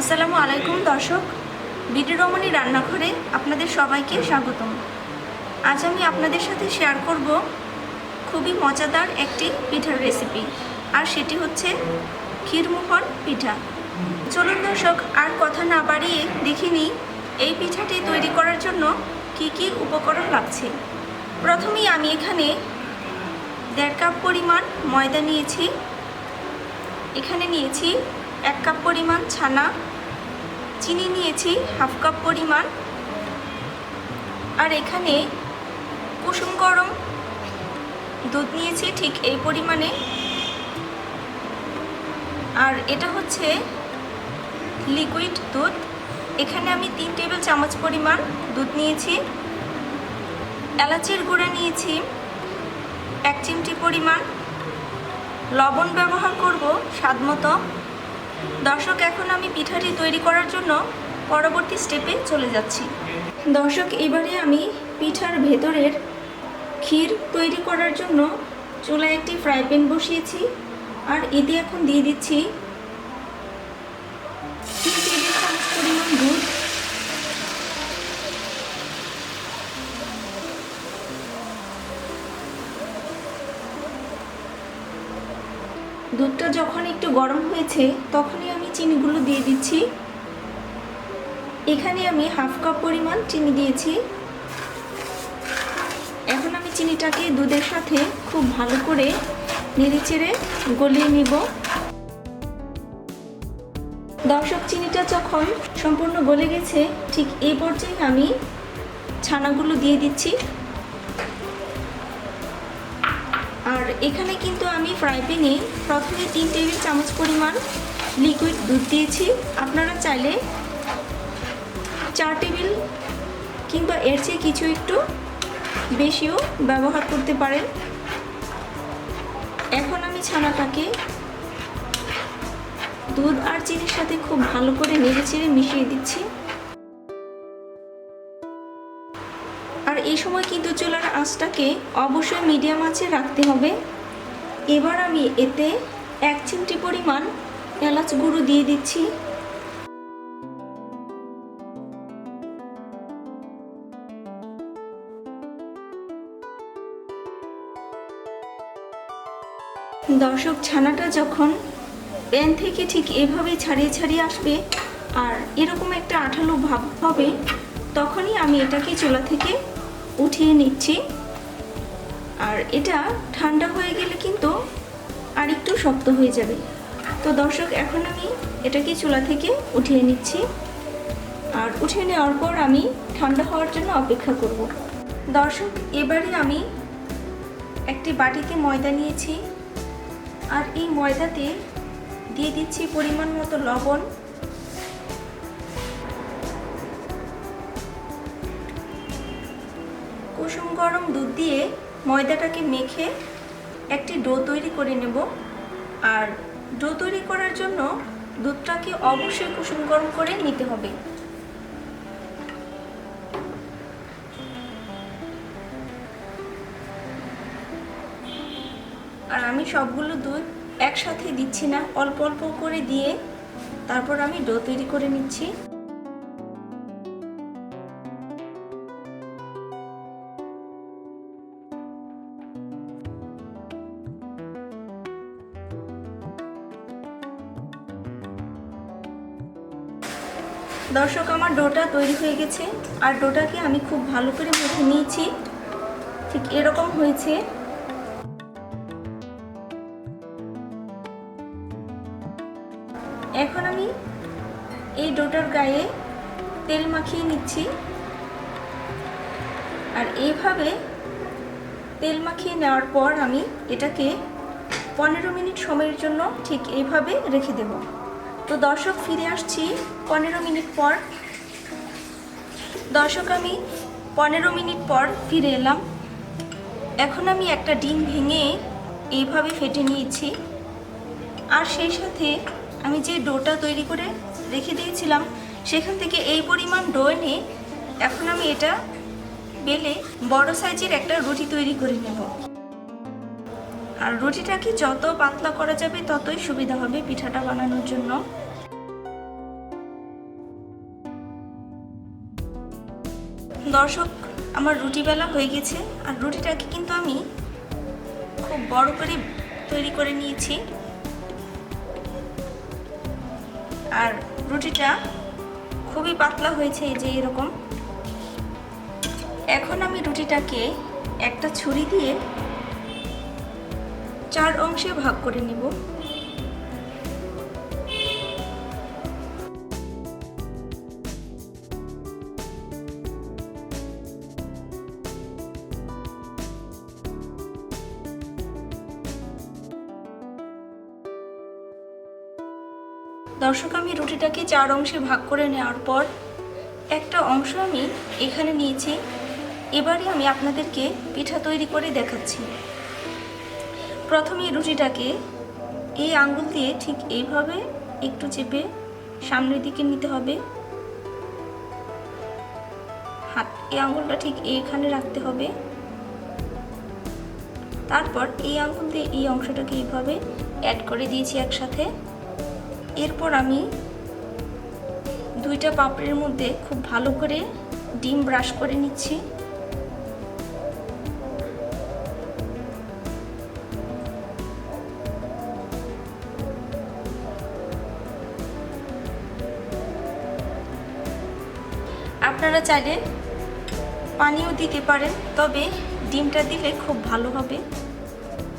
আসসালামু আলাইকুম, দর্শক। বিডি রমণী রান্নাঘরে আপনাদের সবাইকে স্বাগতম। আজ আমি আপনাদের সাথে শেয়ার করব খুবই মজাদার একটি পিঠার রেসিপি আর সেটি হচ্ছে ক্ষীরমোহন পিঠা। চলুন দর্শক, আর কথা না বাড়িয়ে দেখিনি এই পিঠাটি তৈরি করার জন্য কি কি উপকরণ লাগছে। প্রথমেই আমি এখানে দেড় কাপ পরিমাণ ময়দা নিয়েছি। এখানে নিয়েছি এক কাপ পরিমাণ ছানা, চিনি নিয়েছি হাফ কাপ পরিমাণ। আর এখানে কুসুম গরম দুধ নিয়েছি ঠিক এই পরিমাণে। আর এটা হচ্ছে লিকুইড দুধ। এখানে আমি তিন টেবিল চামচ পরিমাণ দুধ নিয়েছি। এলাচের গুঁড়া নিয়েছি এক চিমটি পরিমাণ। লবণ ব্যবহার করব স্বাদ মতো। দর্শক, এখন আমি পিঠাটি তৈরি করার জন্য পরবর্তী স্টেপে চলে যাচ্ছি। দর্শক, এবারে আমি পিঠার ভেতরের ক্ষীর তৈরি করার জন্য চুলায় একটি ফ্রাই প্যান বসিয়েছি। আর এতে এখন দিয়ে দিচ্ছি পরিমাণ দুধ। দুধটা যখন একটু গরম হয়েছে, তখনই আমি চিনিগুলো দিয়ে দিচ্ছি। এখানে আমি হাফ কাপ পরিমাণ চিনি দিয়েছি। এখন আমি চিনিটাকে দুধের সাথে খুব ভালো করে নেড়েচেড়ে গলিয়ে নিব। দর্শক, চিনিটা যখন সম্পূর্ণ গলে গেছে, ঠিক এই পর্যায়ে আমি ছানাগুলো দিয়ে দিচ্ছি। আর এখানে কিন্তু আমি ফ্রাই প্যানে প্রথমে তিন টেবিল চামচ পরিমাণ লিকুইড দুধ দিয়েছি। আপনারা চাইলে চার টেবিল কিংবা এর চেয়ে কিছু একটু বেশিও ব্যবহার করতে পারেন। এখন আমি ছানাটাকে দুধ আর চিনির সাথে খুব ভালো করে নেড়ে চেড়ে মিশিয়ে দিচ্ছি। এই সময় কিন্তু চুলার আঁচটাকে অবশ্যই মিডিয়াম আঁচে রাখতে হবে। এবার আমি এতে এক চিমটি পরিমাণ এলাচ গুঁড়ো দিয়ে দিচ্ছি। দর্শক, ছানাটা যখন প্যান থেকে ঠিক এভাবে ছাড়িয়ে ছাড়িয়ে আসবে আর এরকম একটা আঠালো ভাব হবে, তখনই আমি এটাকে চুলা থেকে উঠিয়ে নিচ্ছি। আর এটা ঠান্ডা হয়ে গেলে কিন্তু আর একটু শক্ত হয়ে যাবে। তো দর্শক, এখন আমি এটাকে চুলা থেকে উঠিয়ে নিচ্ছি। আর উঠিয়ে নেওয়ার পর আমি ঠান্ডা হওয়ার জন্য অপেক্ষা করব। দর্শক, এবারে আমি একটি বাটিতে ময়দা নিয়েছি। আর এই ময়দাতে দিয়ে দিচ্ছি পরিমাণ মতো লবণ। কুসুম গরম দুধ দিয়ে ময়দাটাকে মেখে একটি ডো তৈরি করে নেব। আর ডো তৈরি করার জন্য দুধটাকে অবশ্যই কুসুম গরম করে নিতে হবে। আর আমি সবগুলো দুধ একসাথে দিচ্ছি না, অল্প অল্প করে দিয়ে তারপর আমি ডো তৈরি করে নিচ্ছি। দর্শক, আমার ডোটা তৈরি হয়ে গেছে। আর ডোটাকে আমি খুব ভালো করে মেখে নিয়েছি। ঠিক এরকম হয়েছে। এখন আমি এই ডোটার গায়ে তেল মাখিয়ে নিচ্ছি। আর এইভাবে তেল মাখিয়ে নেওয়ার পর আমি এটাকে পনেরো মিনিট সময়ের জন্য ঠিক এইভাবে রেখে দেব। তো দর্শক ফিরে আসছি পনেরো মিনিট পর। দর্শক, আমি পনেরো মিনিট পর ফিরে এলাম। এখন আমি একটা ডিম ভেঙে এইভাবে ফেটে নিয়েছি। আর সেই সাথে আমি যে ডোটা তৈরি করে রেখে দিয়েছিলাম, সেখান থেকে এই পরিমাণ ডো এনে এখন আমি এটা বেলে বড় সাইজের একটা রুটি তৈরি করে নেব। আর রুটিটাকে যত পাতলা করা যাবে ততই সুবিধা হবে পিঠাটা বানানোর জন্য। দর্শক, আমার রুটি বেলা হয়ে গেছে। আর রুটিটাকে কিন্তু আমি খুব বড় করে তৈরি করে নিয়েছি। আর রুটিটা খুবই পাতলা হয়েছে এই যে এরকম। এখন আমি রুটিটাকে একটা ছুরি দিয়ে চার অংশে ভাগ করে নেব। দর্শক, আমি রুটিটাকে চার অংশে ভাগ করে নেওয়ার পর একটা অংশ আমি এখানে নিয়েছি। এবারে আমি আপনাদেরকে পিঠা তৈরি করে দেখাচ্ছি। প্রথমে রুটিটাকে এই আঙ্গুল দিয়ে ঠিক এইভাবে একটু চেপে সামনের দিকে নিতে হবে। হাত, এই আঙ্গুলটা ঠিক এইখানে রাখতে হবে। তারপর এই আঙ্গুল দিয়ে এই অংশটাকে এইভাবে অ্যাড করে দিয়েছি একসাথে। এরপর আমি দুইটা পাপড়ের মধ্যে খুব ভালো করে ডিম ব্রাশ করে নিচ্ছি। আপনারা চাইলে পানিও দিতে পারেন, তবে ডিমটা দিলে খুব ভালো হবে।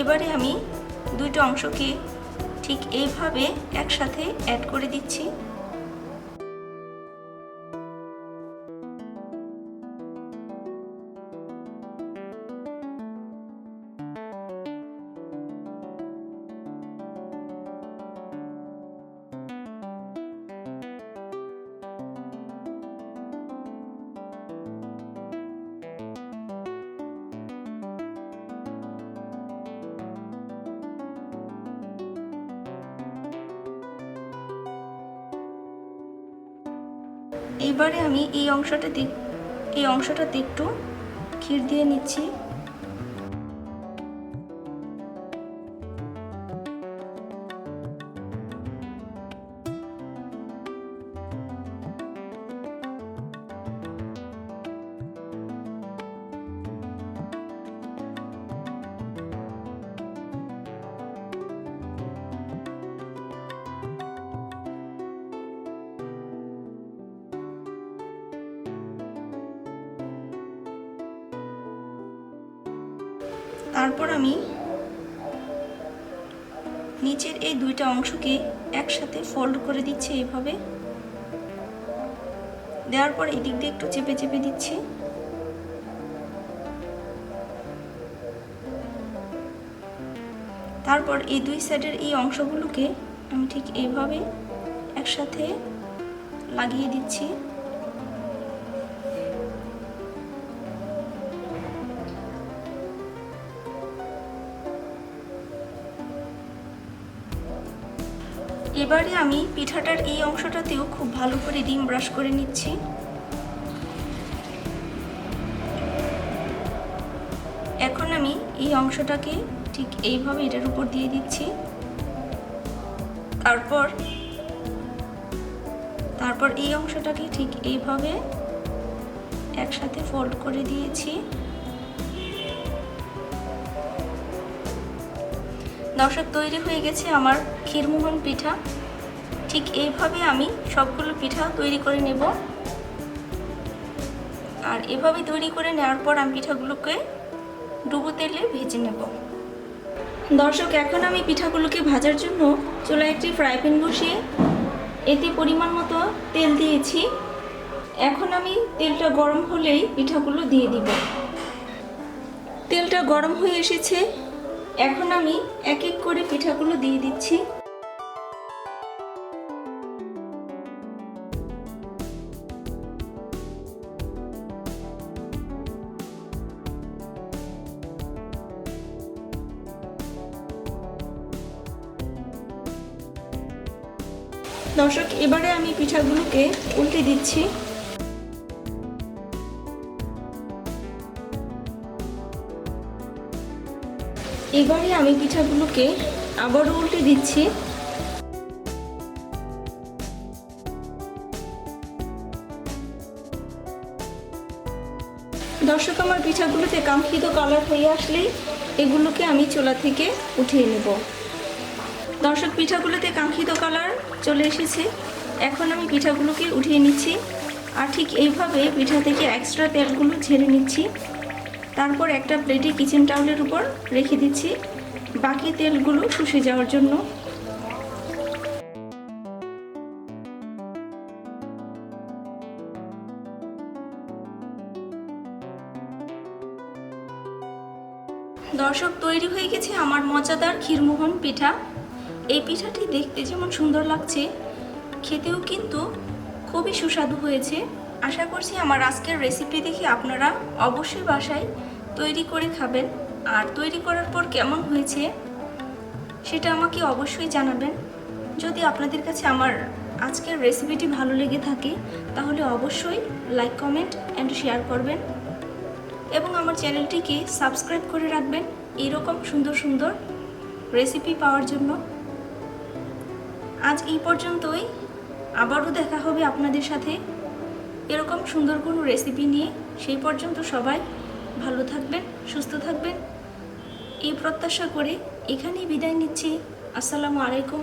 এবারে আমি দুইটা অংশকে ঠিক এইভাবে একসাথে অ্যাড করে দিচ্ছি। এইবারে আমি এই অংশটাতে এই অংশটাতে একটু ক্ষীর দিয়ে নিচ্ছি। তারপর আমি নিচের এই দুইটা অংশকে একসাথে ফোল্ড করে দিচ্ছি এইভাবে। দেওয়ার পর এই দিক দিয়ে একটু চেপে চেপে দিচ্ছি। তারপর এই দুই সাইডের এই অংশগুলোকে আমি ঠিক এইভাবে একসাথে লাগিয়ে দিচ্ছি। এবারে আমি পিঠাটার এই অংশটাতেও খুব ভালো করে ডিম ব্রাশ করে নিচ্ছি। এখন আমি এই অংশটাকে ঠিক এইভাবে এটার উপর দিয়ে দিচ্ছি। তারপর তারপর এই অংশটাকে ঠিক এইভাবে একসাথে ফোল্ড করে দিয়েছি। দর্শক, তৈরি হয়ে গেছে আমার ক্ষীরমোহন পিঠা। ঠিক এইভাবে আমি সবগুলো পিঠা তৈরি করে নেব। আর এভাবে তৈরি করে নেওয়ার পর আমি পিঠাগুলোকে ডুবো তেলে ভেজে নেব। দর্শক, এখন আমি পিঠাগুলোকে ভাজার জন্য চুলায় একটি ফ্রাই প্যান বসিয়ে এতে পরিমাণ মতো তেল দিয়েছি। এখন আমি তেলটা গরম হলেই পিঠাগুলো দিয়ে দিব। তেলটা গরম হয়ে এসেছে। এখন আমি এক এক করে পিঠাগুলো দিয়ে দিচ্ছি। দর্শক, এবারে আমি পিঠাগুলোকে উল্টে দিচ্ছি। এবারে আমি পিঠাগুলোকে আবারও উল্টে দিচ্ছি। দর্শক, আমার পিঠাগুলোতে কাঙ্ক্ষিত কালার হয়ে আসলেই এগুলোকে আমি চোলা থেকে উঠিয়ে নেব। দর্শক, পিঠাগুলোতে কাঙ্ক্ষিত কালার চলে এসেছে। এখন আমি পিঠাগুলোকে উঠিয়ে নিচ্ছি। আর ঠিক এইভাবে পিঠা থেকে এক্সট্রা তেলগুলো ঝেড়ে নিচ্ছি। তারপর একটা প্লেটে কিচেন টাওয়ালের উপর রেখে দিচ্ছি। বাকি তেলগুলো শুষে যাওয়ার জন্য। দর্শক, তৈরি হয়ে গেছে আমার মজাদার ক্ষীরমোহন পিঠা। এই পিঠাটি দেখতে যেমন সুন্দর লাগছে, খেতেও কিন্তু খুবই সুস্বাদু হয়েছে। আশা করছি আমার আজকের রেসিপি দেখে আপনারা অবশ্যই বাসায় তৈরি করে খাবেন। আর তৈরি করার পর কেমন হয়েছে, সেটা আমাকে অবশ্যই জানাবেন। যদি আপনাদের কাছে আমার আজকের রেসিপিটি ভালো লেগে থাকে, তাহলে অবশ্যই লাইক কমেন্ট অ্যান্ড শেয়ার করবেন। এবং আমার চ্যানেলটিকে সাবস্ক্রাইব করে রাখবেন। এরকম সুন্দর সুন্দর রেসিপি পাওয়ার জন্য। আজ এই পর্যন্তই। আবারও দেখা হবে আপনাদের সাথে। এরকম সুন্দর কোনো রেসিপি নিয়ে সেই পর্যন্ত সবাই ভালো থাকবেন, সুস্থ থাকবেন। এই প্রত্যাশা করে এখানেই বিদায় নিচ্ছি। আসসালামু আলাইকুম।